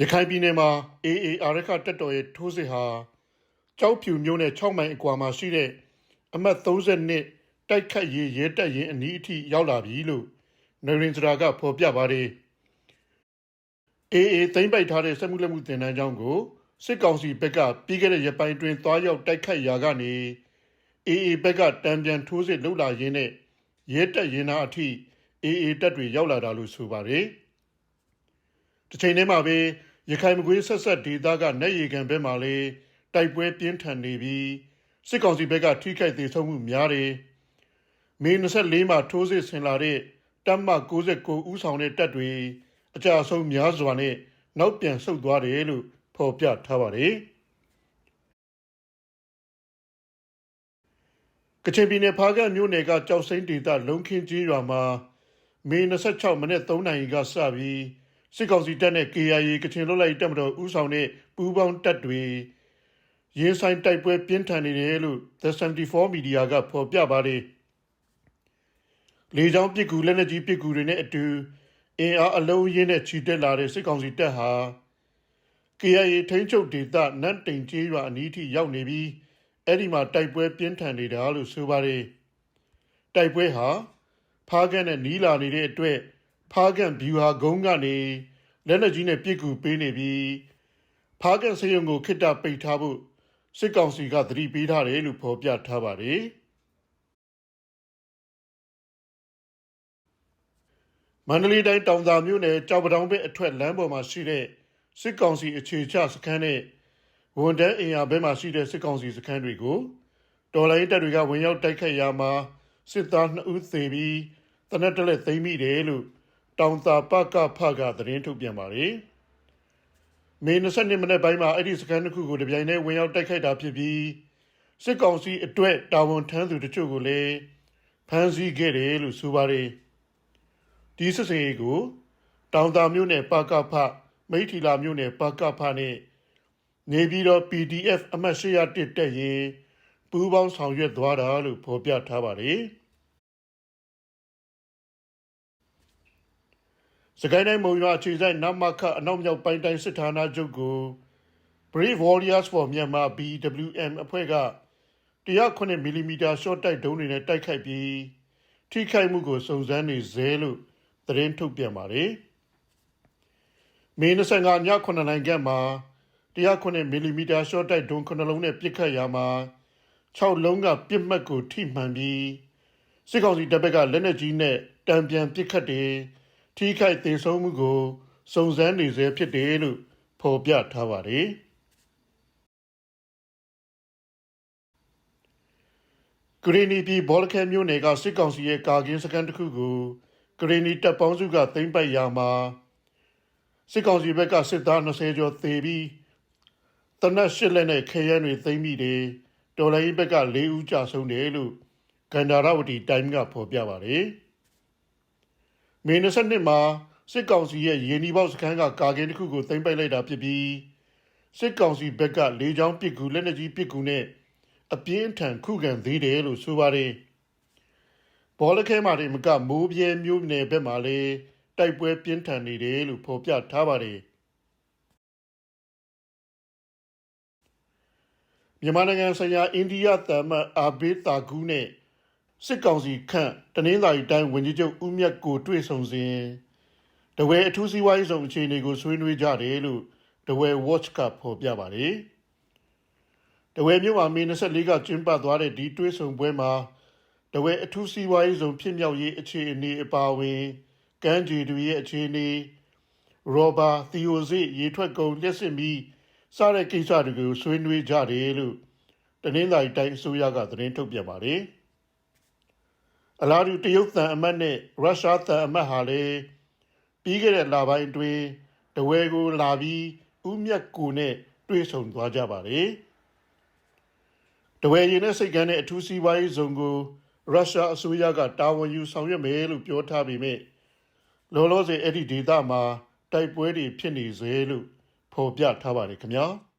ရခိုင်ပြည်နယ်မှာ AA အာရခတက်တော်ရဲ့ထိုးစစ်ဟာကြောက်ဖြူမျိုးနဲ့6မိုင်အကွာမှာရှိတဲ့အမှတ်32တိုက်ခတ်ရေးရဲတက်ရင်အနီးအထိရောက်လာပြီလို့နရင်စရာကဖော်ပြပါတယ်။ AA သိမ့်ပိုက်ထားတဲ့စက်မှုလက်မှုတင်တန်းကျောင်းကိုစစ်ကောင်စီဘက်ကပြီးခဲ့တဲ့ရက်ပိုင်းတွင်တွားရောက်တိုက်ခတ်ရာကနေ AA ဘက်ကတံပြန်ထိုးစစ်လှုပ်လာရင်းနဲ့ရဲတက်ရင်နာအထိ AA တက်တွေရောက်လာတာလို့ဆိုပါတယ်။ တစ်ချိန်တည်းမှာပဲရခိုင်မကွေးဆက်ဆက်ဒေသက net ရီကန်ဘက်မှာလည်းတိုက်ပွဲပြင်းထန်နေပြီးစစ်ကောင်စီဘက်ကထိခိုက်သေးဆုံးမှုများတယ်။မေ24မှာထိုးစစ်ဆင်လာတဲ့တပ်မ69ဦးဆောင်တဲ့တပ်တွေအကြအဆုံးများစွာနဲ့နောက်ပြန်ဆုတ်သွားတယ်လို့ဖော်ပြထားပါတယ်။ကချင်ပြည်နယ်ဖားကန့်မြို့နယ်ကကြောက်စိမ့်ဒေသလုံခင်းကြီးရွာမှာမေ26မိနစ်3နာရီကစပြီး စစ်ကောင်စီတပ်နဲ့ KIA ကချင်လွတ်လပ်ရေးတပ်မတော်ဦးဆောင်တဲ့ပူးပေါင်းတပ်တွေရင်ဆိုင်တိုက်ပွဲပြင်းထန်နေတယ်လို့ The 74 Media ကဖော်ပြပါတယ်။လေကြောင်းပစ်ကူလက်နက်ကြီးပစ်ကူတွေနဲ့အတူအင်အားအလုံးရင်းနဲ့ချီတက်လာတဲ့စစ်ကောင်စီတပ်ဟာ KIA ထိန်းချုပ်ဒေသနတ်တိန်ကျေးရွာအနီးထိရောက်နေပြီးအဲ့ဒီမှာတိုက်ပွဲပြင်းထန်နေတာလို့ဆိုပါတယ်။တိုက်ပွဲဟာဖားကန့်နဲ့နီးလာနေတဲ့အတွက် ဖားကန့်ဗျူဟာကုန်းကနေလက်နက်ကြီးနဲ့ပစ်ကူပေးနေပြီးဖားကန့်စေယုံကိုခိတ္တပိတ်ထားဖို့စစ်ကောင်စီကသတိပေးထားတယ်လို့ဖော်ပြထားပါတယ်။မန္တလေးတိုင်းတောင်သာမြို့နယ်ကြောက်ပတောင်ဘက်အထွက်လမ်းပေါ်မှာရှိတဲ့စစ်ကောင်စီအခြေချစခန်းနဲ့ဝန်တန်းအင်အားဘက်မှာရှိတဲ့စစ်ကောင်စီစခန်းတွေကိုတော်လိုင်းတပ်တွေကဝင်ရောက်တိုက်ခတ်ရာမှာစစ်သား2ဦးသေပြီးတနက်တလက်သိမ်းမိတယ်လို့ တောင်သာပကဖကသတင်းထုတ်ပြန်ပါတယ်။မေ22မိနစ်ပိုင်းမှာအဲ့ဒီစခန်းတစ်ခုကိုတပြိုင်တည်းဝင်ရောက်တိုက်ခိုက်တာဖြစ်ပြီးစစ်ကောင်စီအတွက်တာဝန်ထမ်းသူတို့ကိုလည်းဖမ်းဆီးခဲ့တယ်လို့ဆိုပါတယ်။ဒီစစ်စင်ရေးကိုတောင်သာမြို့နယ်ပကဖမိထီလာမြို့နယ်ပကဖနဲ့နေပြည်တော် PDF အမှတ်801တက်ရင်ပူးပေါင်းဆောင်ရွက်သွားတာလို့ဖော်ပြထားပါတယ်။ စကိုင်းတိုင်းမုံရွာအခြေဆိုင်နမခအနောက်မြောက်ပိုင်းတိုင်းစစ်ဌာနချုပ်ကို Brave Warriors for Myanmar BWM အဖွဲ့က109 mm short တိုက်ဒုံးတွေနဲ့တိုက်ခိုက်ပြီးထိခိုက်မှုကိုစုံစမ်းနေဇဲလို့သတင်းထုတ်ပြန်ပါတယ်။မေ25ည9နိုင်ကမှာ109 mm short တိုက်ဒုံး9လုံးနဲ့ပစ်ခတ်ရာမှာ6လုံးကပြစ်မှတ်ကိုထိမှန်ပြီးစစ်ကောင်စီတပ်ဘက်ကလက်နက်ကြီးနဲ့တံပြန်ပစ်ခတ်တယ် ထိခိုက်သေးဆုံးမှုကိုစုံစမ်းနေဆဲဖြစ်တယ်လို့ဖော်ပြထားပါတယ်ဂရီနီပြည်ဘောလခဲမြို့နယ်ကစစ်ကောင်စီရဲ့ကာကင်းစခန်းတစ်ခုကိုဂရီနီတပ်ပေါင်းစုကသိမ်းပိုက်ရာမှာစစ်ကောင်စီဘက်ကစစ်သား20ကျော်သေပြီးတနက်ရှစ်လက်နဲ့ခဲယမ်းတွေသိမ်းမိတယ်တော်လိုင်းဘက်က၄ဦးကြာဆုံးတယ်လို့ကန္တာရဝတီတိုင်းကဖော်ပြပါတယ် မေ22မှာစစ်ကောင်စီရဲ့ရေနီပေါက်စခန်းကကာကင်းတစ်ခုကိုသိမ်းပိုက်လိုက်တာဖြစ်ပြီးစစ်ကောင်စီဘက်ကလေကြောင်းပစ်ကူလက်နက်ကြီးပစ်ကူနဲ့အပြင်းထန်ခုခံသေးတယ်လို့ဆိုပါတယ်ဘောလခဲမှာတွေမကမိုးပြဲမျိုးနယ်ဘက်မှာလည်းတိုက်ပွဲပြင်းထန်နေတယ်လို့ဖော်ပြထားပါတယ်မြန်မာနိုင်ငံဆိုင်ရာအိန္ဒိယသမ္မတ်အာဘေးတာဂူးနဲ့ စစ်ကောင်စီခန့်တနင်္လာရီတိုင်းဝန်ကြီးချုပ်ဦးမြတ်ကိုတွေ့ဆုံစဉ်တဝဲအထူးစီးပွားရေးဆောင်အခြေအနေကိုဆွေးနွေးကြတယ်လို့တဝဲ watch ကဖော်ပြပါတယ်။တဝဲမြို့မှာမေ24ကကျင်းပသွားတဲ့ဒီတွေ့ဆုံပွဲမှာတဝဲအထူးစီးပွားရေးဆောင်ဖြစ်မြောက်ရေးအခြေအနေအပါအဝင်ကမ်းခြေတွေရဲ့အခြေအနေရောဘာသီယိုစီရေထွက်ကုန်လျှက်စစ်ပြီးစတဲ့ကိစ္စတွေကိုဆွေးနွေးကြတယ်လို့တနင်္လာရီတိုင်းအစိုးရကသတင်းထုတ်ပြန်ပါတယ်။ အလားတူတရုတ်သံအမတ်နဲ့ရုရှားသံအမတ်ဟာလည်းပြီးခဲ့တဲ့လပိုင်းအတွင်းတဝဲကိုလာပြီးဥမြတ်ကိုနဲ့တွေ့ဆုံသွားကြပါတယ်။တဝဲရင်နဲ့စိတ်ကန်းတဲ့အထူးစီးပွားရေးဇုံကိုရုရှားအစိုးရကတာဝန်ယူဆောင်ရွက်မယ်လို့ပြောထားပေမဲ့လောလောဆယ်အဲ့ဒီဒေသမှာတိုက်ပွဲတွေဖြစ်နေစေလို့ဖော်ပြထားပါတယ်ခင်ဗျာ။